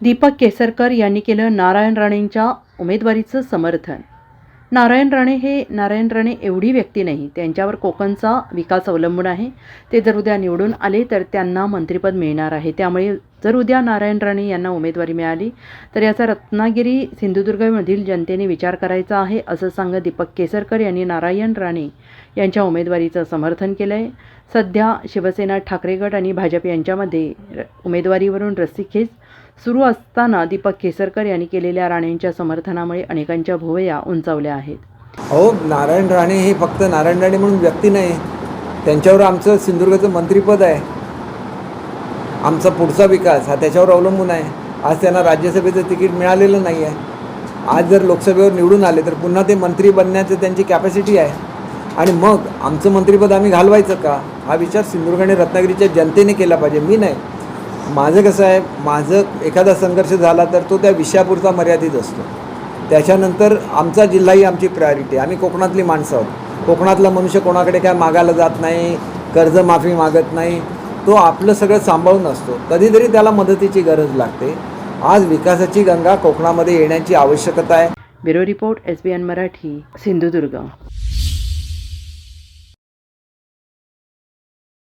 दीपक केसरकर यांनी केलं नारायण राणेंच्या उमेदवारीचं समर्थन. नारायण राणे हे नारायण राणे एवढी व्यक्ती नाही त्यांच्यावर कोकणचा विकास अवलंबून आहे. ते जर उद्या निवडून आले तर त्यांना मंत्रिपद मिळणार आहे. त्यामुळे जर उद्या नारायण राणे यांना उमेदवारी मिळाली तर याचा रत्नागिरी सिंधुदुर्गमधील जनतेने विचार करायचा आहे असं सांगत दीपक केसरकर यांनी नारायण राणे यांच्या उमेदवारीचं समर्थन केलं आहे सध्या शिवसेना ठाकरे गट आणि भाजप यांच्यामध्ये र- उमेदवारीवरून रस्सीखेच सुरू असताना दीपक केसरकर यांनी केलेल्या राणेंच्या समर्थनामुळे अनेकांच्या भोवया उंचावल्या आहेत. अहो नारायण राणे हे फक्त नारायण राणे म्हणून व्यक्ती नाही. त्यांच्यावर आमचं सिंधुदुर्गाचं मंत्रिपद आहे. आमचा पुढचा विकास हा त्याच्यावर अवलंबून आहे. आज त्यांना राज्यसभेचं तिकीट मिळालेलं नाही आहे आज जर लोकसभेवर निवडून आले तर पुन्हा ते मंत्री बनण्याचं त्यांची कॅपॅसिटी आहे. आणि मग आमचं मंत्रिपद आम्ही घालवायचं का? हा विचार सिंधुदुर्ग आणि रत्नागिरीच्या जनतेने केला पाहिजे. मी नाही. माझं कसं आहे माझं एखादा संघर्ष झाला तर तो त्या विषयापुरता मर्यादित असतो. त्याच्यानंतर आमचा जिल्हाही आमची प्रायोरिटी आहे. आम्ही कोकणातली माणसं आहोत. कोकणातला मनुष्य कोणाकडे काय मागायला जात नाही कर्जमाफी मागत नाही तो आपलं सगळं सांभाळून असतो. कधीतरी त्याला मदतीची गरज लागते. आज विकासाची गंगा कोकणामध्ये येण्याची आवश्यकता आहे. Bureau report S B N Marathi Sindhudurg.